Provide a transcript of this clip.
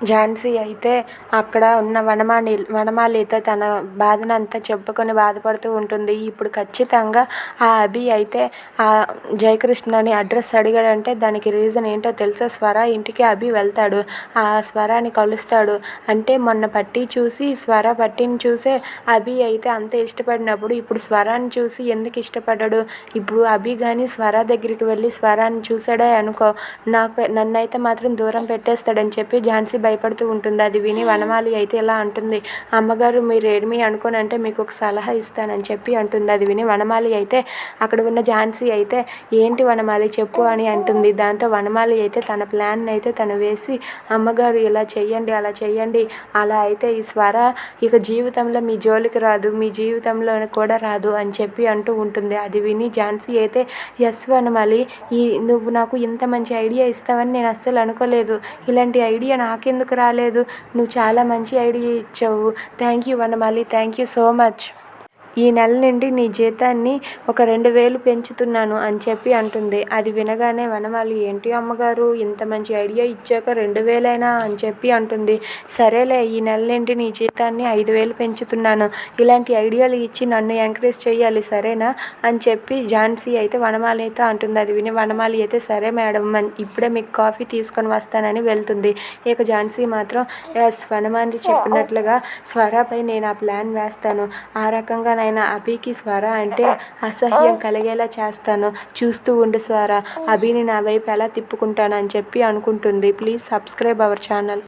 ఝాన్సీ అయితే అక్కడ ఉన్న వనమాలి వనమాలితో తన బాధనంతా చెప్పుకొని బాధపడుతూ ఉంటుంది. ఇప్పుడు ఖచ్చితంగా ఆ అభి అయితే ఆ జయకృష్ణని అడ్రస్ అడిగాడంటే దానికి రీజన్ ఏంటో తెలుసా? స్వర ఇంటికి అభి వెళ్తాడు. ఆ స్వరాని కలుస్తాడు. అంటే మొన్న పట్టి చూసి స్వర పట్టిని చూసే అభి అయితే అంత ఇష్టపడినప్పుడు ఇప్పుడు స్వరాన్ని చూసి ఎందుకు ఇష్టపడ్డాడు? ఇప్పుడు అభి కానీ స్వర దగ్గరికి వెళ్ళి స్వరాన్ని చూసాడే అనుకో నాకు నన్నైతే మాత్రం దూరం పెట్టేస్తాడని చెప్పి ఝాన్సీ భయపడుతూ ఉంటుంది. అది విని వనమాలి అయితే ఇలా అంటుంది? అమ్మగారు మీరు ఏమి అనుకోని అంటే మీకు ఒక సలహా ఇస్తానని చెప్పి అంటుంది. అది విని వనమాలి అయితే అక్కడ ఉన్న ఝాన్సీ అయితే ఏంటి వనమాలి చెప్పు అని అంటుంది. దాంతో వనమాలి అయితే తన ప్లాన్ అయితే తను వేసి అమ్మగారు ఇలా చెయ్యండి అలా చెయ్యండి అలా అయితే ఈ స్వర ఇక జీవితంలో మీ జోలికి రాదు మీ జీవితంలో కూడా రాదు అని చెప్పి అంటూ ఉంటుంది. అది విని ఝాన్సీ అయితే ఎస్ వనమాలి ఈ నువ్వు నాకు ఇంత మంచి ఐడియా ఇస్తావని నేను అస్సలు అనుకోలేదు. ఇలాంటి ఐడియా ఎందుకు రాలేదు? నువ్వు చాలా మంచి ఐడియా ఇచ్చావు. Thank you Vanamali. Thank you so much. ఈ నెల నుండి నీ జీతాన్ని ఒక రెండు వేలు పెంచుతున్నాను అని చెప్పి అంటుంది. అది వినగానే వనమాలి ఏంటి అమ్మగారు? ఇంత మంచి ఐడియా ఇచ్చాక రెండు వేలైనా? అని చెప్పి అంటుంది. సరేలే ఈ నెల నుండి నీ జీతాన్ని ఐదు వేలు పెంచుతున్నాను. ఇలాంటి ఐడియాలు ఇచ్చి నన్ను ఎంకరేజ్ చేయాలి సరేనా? అని చెప్పి ఝాన్సీ అయితే వనమాలితో అంటుంది. అది విని వనమాలి అయితే సరే మేడం మన్- ఇప్పుడే మీకు కాఫీ తీసుకొని వస్తానని వెళ్తుంది. ఇక ఝాన్సీ మాత్రం ఎస్ వనమాలి చెప్పినట్లుగా స్వరాపై నేను ఆ ప్లాన్ వేస్తాను. ఆ రకంగా నేను అభికి స్వర అంటే అసహ్యం కలిగేలా చేస్తాను. చూస్తూ ఉండు స్వర. అభిని నా వైపు ఎలా తిప్పుకుంటానని చెప్పి అనుకుంటుంది. Please subscribe our channel.